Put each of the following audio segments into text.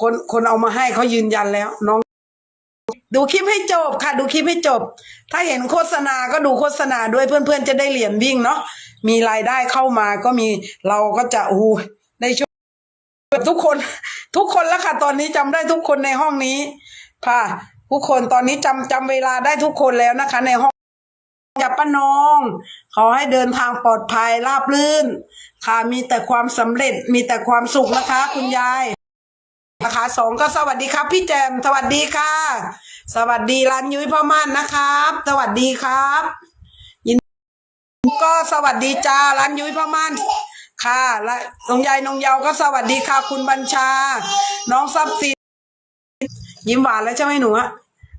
คนคนเอามาให้เขายืนยันแล้ว น้อง ดูคลิปให้จบค่ะ ดูคลิปให้จบ ถ้าเห็นโฆษณาก็ดูโฆษณาด้วยเพื่อนๆจะได้เหรียญวิ่งเนาะมีรายได้เข้ามาก็มีเราก็จะอู้ได้ช่วยทุกคนทุกคนแล้วค่ะ ตอนนี้จำได้ทุกคนในห้องนี้ค่ะทุกคนตอนนี้จำจำเวลาได้ทุกคนแล้วนะคะ ในห้องจับป้านองขอให้เดินทางปลอดภัยราบรื่น ค่ะมีแต่ความสำเร็จมีแต่ความสุขนะคะ คุณยาย นะคะสองก็สวัสดีครับ พี่แจมสวัสดีค่ะ สวัสดีร้านยุ้ยพ่อม่านนะครับ สวัสดีครับ ยินก็สวัสดีจ้าร้านยุ้ยพ่อม่านค่ะและน้องยายน้องเยาวก็สวัสดีค่ะ คุณบัญชา น้องทรัพย์สินยิ้มหวานแล้วใช่ไหมหนูอะ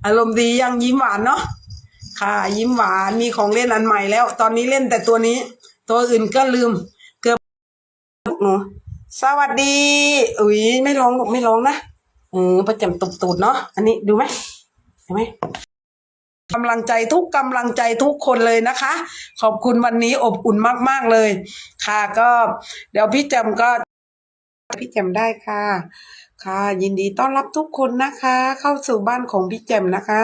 อารมณ์ดียังยิ้มหวานเนาะค่ะ ยิ้มหวานมีของเล่นอันใหม่แล้ว ตอนนี้เล่นแต่ตัวนี้ ตัวอื่นก็ลืม เกือบหนู สวัสดีอุ้ยไม่ร้องหรอกไม่ร้องนะเออประจำตุบตูดเนาะอันนี้ดูไหมเห็นไหมกำลังใจทุกกำลังใจทุกคนเลยนะคะ ขอบคุณวันนี้อบอุ่นมาก ๆเลย ค่ะก็ เดี๋ยวพี่แจมก็พี่แจมได้ค่ะ ค่ะ ยินดีต้อนรับทุกคนนะคะ เข้าสู่บ้านของพี่แจมนะคะ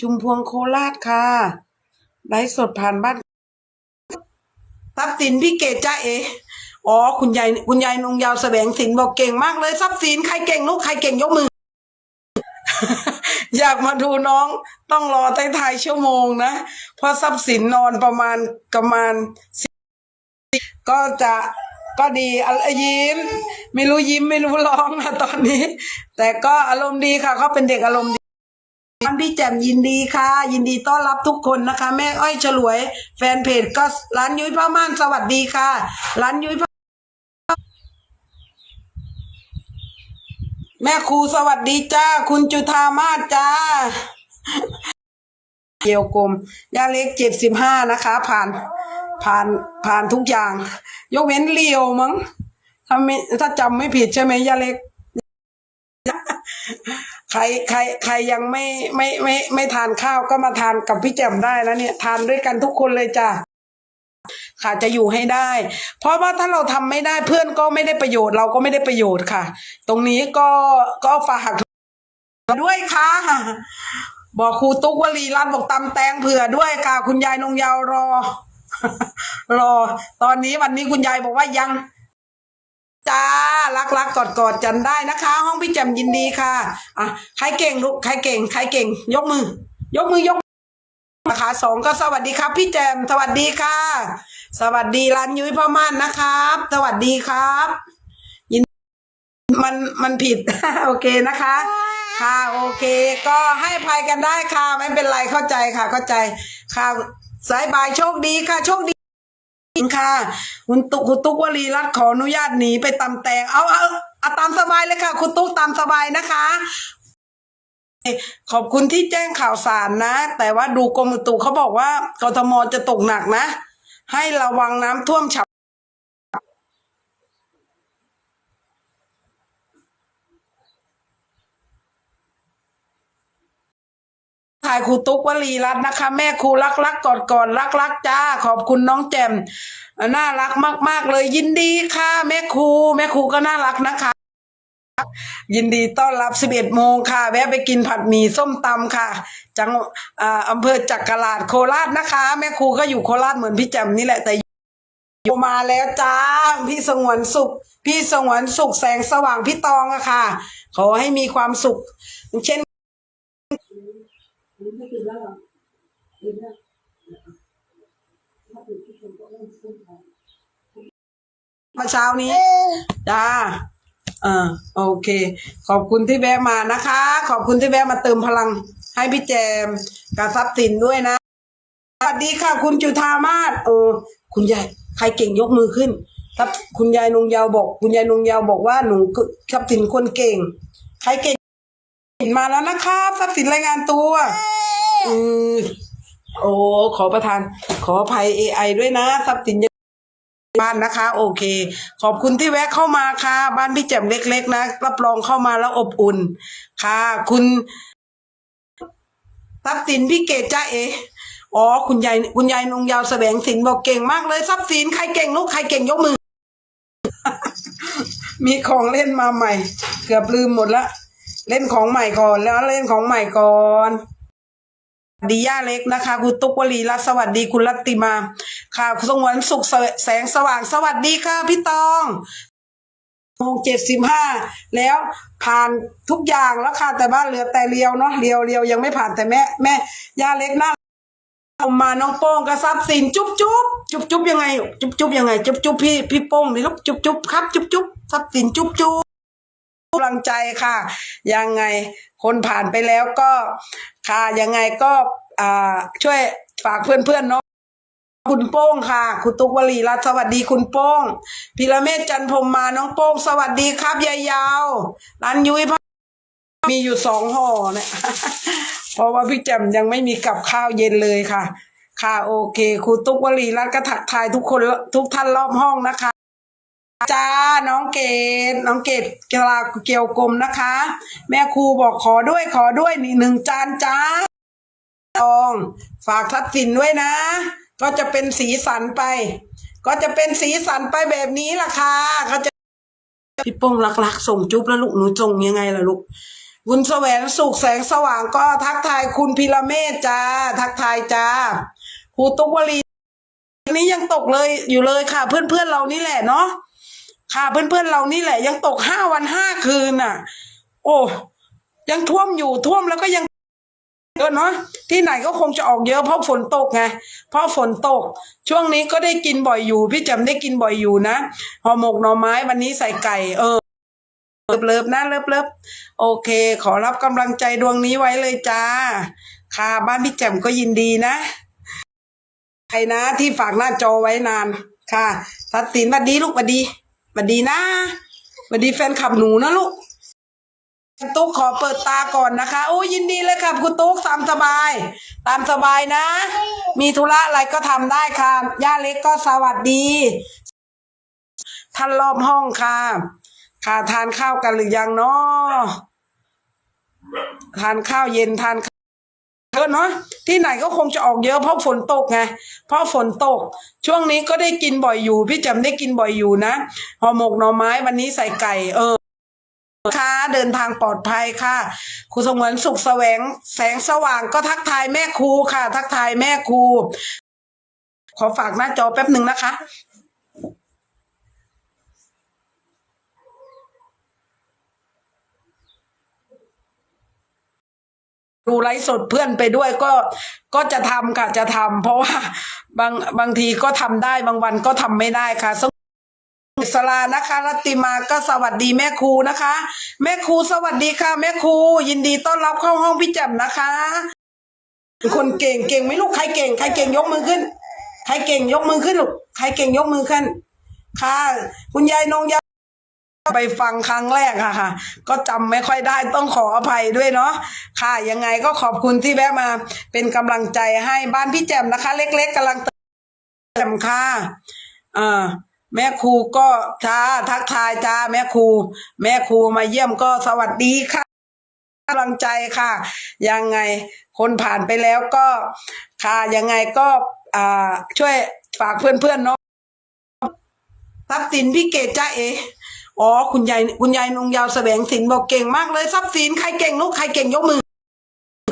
ชุมพวงโคราชค่ะไลฟ์สดผ่านบ้านทรัพย์สินพี่เกดจ้าเอ อ๋อคุณยายคุณยายนงยาวแสวงสินบอกเก่งมากเลยทรัพย์สินใครเก่งลูกใครเก่งยกมือ อยากมาดูน้องต้องรอท้ายชั่วโมงนะเพราะทรัพย์สินนอนประมาณประมาณก็จะก็ดีอะไรยิ้ม ไม่รู้ยิ้มไม่รู้ร้องนะตอนนี้ แต่ก็อารมณ์ดีค่ะเขาเป็นเด็กอารมณ์ดีพี่แจ่มยินดีค่ะ ยินดีต้อนรับทุกคนนะคะ แม่อ้อยฉลวย แฟนเพจก็ร้านยุ้ยพ่อม่านสวัสดีค่ะ ร้านยุ้ยพ่อ แม่ครูสวัสดีจ้า คุณจุธามาจ้าเกียวกลมยาเล็กเจ็ดสิบห้านะคะ ผ่านผ่านผ่านทุกอย่าง ยกเว้นเลียวมั้งถ้าไม่ถ้าจำไม่ผิดใช่ไหมยาเล็ก ใครใครใครยังไม่ไม่ไม่ไม่ทานข้าวก็มาทานกับพี่แจ่มได้แล้วเนี่ย ทานด้วยกันทุกคนเลยจ้ะ ค่ะจะอยู่ให้ได้ เพราะว่าถ้าเราทำไม่ได้เพื่อนก็ไม่ได้ประโยชน์เราก็ไม่ได้ประโยชน์ค่ะ ตรงนี้ก็ก็ฝากด้วยค่ะ บอกครูตุ๊กวลีรัตน์บอกตำแตงเผื่อด้วยค่ะ คุณยายนงยาวรอ รอ ตอนนี้วันนี้คุณยายบอกว่ายังจ้ารักรักกอดกอดกันได้นะคะ ห้องพี่แจมยินดีค่ะอะใครเก่งลูกใครเก่งใครเก่ง ยกมือ ยกมือยกนะคะสองก็สวัสดีครับ พี่แจมสวัสดีค่ะ สวัสดีร้านยุ้ยพ่อม่านนะครับ สวัสดีครับ ยินมันมันผิด โอเคนะคะ ค่ะโอเค ก็ให้ภัยกันได้ค่ะ ไม่เป็นไรเข้าใจค่ะ เข้าใจค่ะสายบายโชคดีค่ะ โชคดีค่ะ คุณตุ๊กคุณตุ๊กวลีรัตขออนุญาตหนีไปตำแตงเอาเอาเอาตามสบายเลยค่ะ คุณตุ๊กตามสบายนะคะ ขอบคุณที่แจ้งข่าวสารนะ แต่ว่าดูกรมอุตุเขาบอกว่ากทมจะตกหนักนะ ให้ระวังน้ำท่วมฉับถ่ายครูตุ๊กวลีรัตน์นะคะ แม่ครูรักรักกอดกอดรักรักจ้า ขอบคุณน้องแจมน่ารักมาก ๆ เลยยินดีค่ะ แม่ครูแม่ครูก็น่ารักนะคะ ยินดีต้อนรับ 11 โมงค่ะ แวะไปกินผัดหมี่ส้มตำค่ะ จังอ่าอำเภอจักรราชโคราชนะคะ แม่ครูก็อยู่โคราชเหมือนพี่แจมนี่แหละแต่อยู่มาแล้วจ้า พี่สงวนสุข พี่สงวนสุขแสงสว่างพี่ตองอะค่ะ ขอให้มีความสุข เช่นเมื่อเช้านี้จ้า อ่าโอเค ขอบคุณที่แวะมานะคะ ขอบคุณที่แวะมาเติมพลังให้พี่แจมกับทรัพย์สินด้วยนะสวัสดีค่ะ คุณจุธามาศเออคุณยายใครเก่งยกมือขึ้นครับคุณยายนงยาวบอก คุณยายนงยาวบอกว่าหนูทรัพย์สินคนเก่ง ใครเก่งมาแล้วนะครับทรัพย์สินรายงานตัวอือโอ้ขอประทาน ขออภัยเอไอด้วยนะทรัพย์สิน บ้านนะคะ โอเค ขอบคุณที่แวะเข้ามาค่ะ บ้านพี่แจ่มเล็ก ๆ นะ รับรองเข้ามาแล้วอบอุ่น ค่ะ คุณทรัพย์สินพี่เกดจ้าเออ๋อ คุณยายคุณยายนงยาวแสวงสินบอกเก่งมากเลยทรัพย์สินใครเก่งลูกใครเก่งยกมือ มีของเล่นมาใหม่ เกือบลืมหมดละเล่นของใหม่ก่อนแล้วเล่นของใหม่ก่อนดีย่าเล็กนะคะ คุณตุ๊กวลีรัสวัสดีคุณรัตติมา ค่ะสงวนสุขแสงสว่างสวัสดีค่ะพี่ตองโมงเจ็ดสิบห้าแล้วผ่านทุกอย่างแล้วค่ะแต่บ้านเหลือแต่เรียวเนาะเรียวเรียวยังไม่ผ่านแต่แม่แม่ย่าเล็กน่าเอามาน้องโป้งกระซับสินจุ๊บจุ๊บจุ๊บจุ๊บยังไงจุ๊บจุ๊บยังไงจุ๊บจุ๊บพี่พี่โป้งนี่ลูกจุ๊บจุ๊บครับจุ๊บจุ๊บซับสินจุ๊บจุ๊บกำลังใจค่ะ ยังไงคนผ่านไปแล้วก็ ค่ะยังไงก็อ่าช่วยฝากเพื่อนเพื่อนๆเนาะ คุณโป้งค่ะ คุณตุกวลีรัตสวัสดีคุณโป้งพิระเมศจันพรหมมาน้องโป้ง สวัสดีครับยายยาวร้านยุ้ยพมีอยู่สองห่อเนี่ยเพราะว่าพี่แจ่มยังไม่มีกับข้าวเย็นเลยค่ะ ค่ะโอเคครูตุ๊กวลีรัตก็ทักทายทุกคนทุกท่านรอบห้องนะคะจ้าน้องเกดน้องเกดกลาเกี่ยวกลมนะคะ แม่ครูบอกขอด้วยขอด้วยนี่หนึ่งจานจ้าตอง ฝากทัดสินด้วยนะ ก็จะเป็นสีสันไป ก็จะเป็นสีสันไปแบบนี้ล่ะค่ะก็จะพี่โป้งรักๆส่งจุ๊บแล้วลูกหนูส่งยังไงล่ะลูกคุณแสวงสุขแสงสว่างก็ทักทายคุณพิระเมศจ้า ทักทายจ้าครูตุ๊กวลีนี้ยังตกเลยอยู่เลยค่ะ เพื่อนๆเรานี่แหละเนาะค่ะเพื่อนๆเรานี่แหละ ยังตกห้าวันห้าคืนน่ะ โอ้ยังท่วมอยู่ท่วมแล้วก็ยัง เยอะเนาะที่ไหนก็คงจะออกเยอะเพราะฝนตกไงเพราะฝนตก ช่วงนี้ก็ได้กินบ่อยอยู่ พี่จำได้กินบ่อยอยู่นะห่อหมกหน่อไม้วันนี้ใส่ไก่เออเลิฟเลิฟนะเลิฟเลิฟโอเค ขอรับกำลังใจดวงนี้ไว้เลยจ้า ค่ะบ้านพี่แจ่มก็ยินดีนะใครนะที่ฝากหน้าจอไว้นานค่ะทัดสินบัดดีลูกบัดดีบัดดีนะบัดดีแฟนคลับหนูนะลูก ตุ๊กขอเปิดตาก่อนนะคะโอ้ยินดีเลยครับคุณตุ๊กตามสบาย ตามสบายนะ มีธุระอะไรก็ทำได้ค่ะย่าเล็กก็สวัสดี ท่านรอบห้องค่ะ ค่ะทานข้าวกันหรือยังเนาะทานข้าวเย็นทานข้าวเยอะเนาะที่ไหนก็คงจะออกเยอะเพราะฝนตกไงเพราะฝนตก ช่วงนี้ก็ได้กินบ่อยอยู่ พี่จำได้กินบ่อยอยู่นะห่อหมกหน่อไม้วันนี้ใส่ไก่เออ เดินทางปลอดภัยค่ะครูสงวนสุขแสวงแสงสว่างก็ทักทายแม่ครูค่ะ ทักทายแม่ครูขอฝากหน้าจอแป๊บหนึ่งนะคะดูไลฟ์สดเพื่อนไปด้วยก็ก็จะทำค่ะจะทำเพราะว่าบางบางทีก็ทำได้บางวันก็ทำไม่ได้ค่ะส อิสลานะคะ รัติมาก็สวัสดีแม่ครูนะคะ แม่ครูสวัสดีค่ะ แม่ครูยินดีต้อนรับเข้าห้องพี่แจ่มนะคะ คนเก่งเก่งไหมลูกใครเก่งใครเก่งยกมือขึ้น ใครเก่งยกมือขึ้นลูกใครเก่งยกมือขึ้น ค่ะ คุณยายนงยาไปฟังครั้งแรกค่ะค่ะ ก็จำไม่ค่อยได้ต้องขออภัยด้วยเนาะค่ะยังไงก็ขอบคุณที่แวะมา เป็นกำลังใจให้บ้านพี่แจ่มนะคะ เล็ก ๆกำลังเติมแจ่มค่ะอ่า แม่ครูก็จ้าทักทายจ้าแม่ครู แม่ครูมาเยี่ยมก็สวัสดีค่ะกำลังใจค่ะ ยังไงคนผ่านไปแล้วก็ค่ะยังไงก็อ่าช่วยฝากเพื่อนๆเนาะทรัพย์สินพี่เกดจ้าเออ๋อคุณยายคุณยายนงยาวแสวงสินบอกเก่งมากเลยทรัพย์สินใครเก่งลูกใครเก่งยกมือ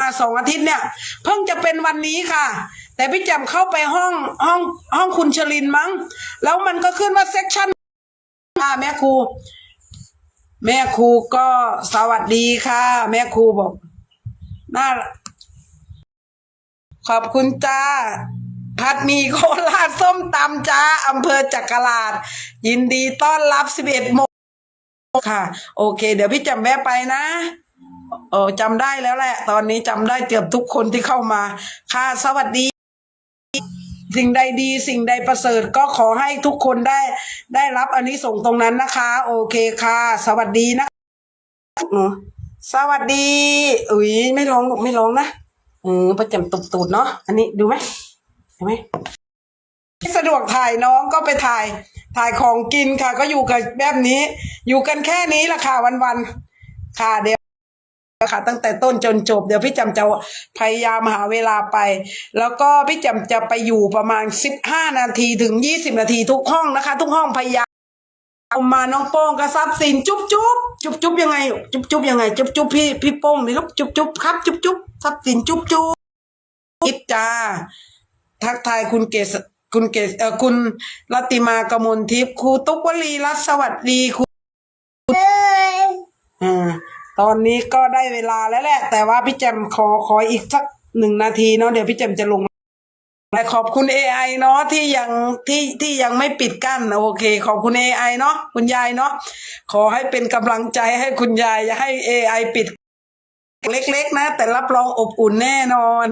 มาสองอาทิตย์เนี่ย เพิ่งจะเป็นวันนี้ค่ะ แต่พี่แจมเข้าไปห้องห้องห้องคุณชลินมั้ง แล้วมันก็ขึ้นว่าเซ็กชันค่ะแม่ครู แม่ครูก็สวัสดีค่ะ แม่ครูบอกน่าขอบคุณจ้าผัดมีโคราชส้มตำจ้าอำเภอจักราชยินดีต้อนรับสิบเอ็ดโมงค่ะ โอเค เดี๋ยวพี่จำแวะไปนะ เออจำได้แล้วแหละ ตอนนี้จำได้เกือบทุกคนที่เข้ามา ค่ะ สวัสดี สิ่งใดดีสิ่งใดประเสริฐก็ขอให้ทุกคนได้ได้รับอันนี้ส่งส์ตรงนั้นนะคะ โอเคค่ะ สวัสดีนะหนูสวัสดีอุ้ยไม่ร้องหรอกไม่ร้องนะเออประจำตุบตูดเนาะอันนี้ดูไหมเห็นไหมสะดวกถ่ายน้องก็ไปถ่ายถ่ายของกินค่ะ ก็อยู่กับแบบนี้ อยู่กันแค่นี้แหละค่ะวันๆค่ะเดี๋ยว ค่ะตั้งแต่ต้นจนจบเดี๋ยวพี่จำจะพยายามหาเวลาไป แล้วก็พี่จำจะไปอยู่ประมาณสิบห้านาทีถึงยี่สิบนาทีทุกห้องนะคะ ทุกห้องพยายามเอามาน้องโป้งก็ทรัพย์สินจุ๊บจุ๊บจุ๊บจุ๊บยังไงจุ๊บจุ๊บยังไงจุ๊บจุ๊บพี่พี่โป้งนี่ลูกจุ๊บจุ๊บครับจุ๊บจุ๊บทรัพย์สินจุ๊บจุ๊บอิบจ้าทักทายคุณเกศคุณเกศเออคุณรัตติมากมลทิพย์ครูตุ๊กวลีรัตสวัสดีครู ตอนนี้ก็ได้เวลาแล้วแหละ แต่ว่าพี่แจมขอขออีกสักหนึ่งนาทีเนาะเดี๋ยวพี่แจมจะลงแต่ขอบคุณ AI เนาะที่ยังที่ที่ยังไม่ปิดกั้นโอเค ขอบคุณ AI เนาะคุณยายเนาะขอให้เป็นกำลังใจให้คุณยายอย่าให้ AI ปิด เล็กๆนะ แต่รับรองอบอุ่นแน่นอน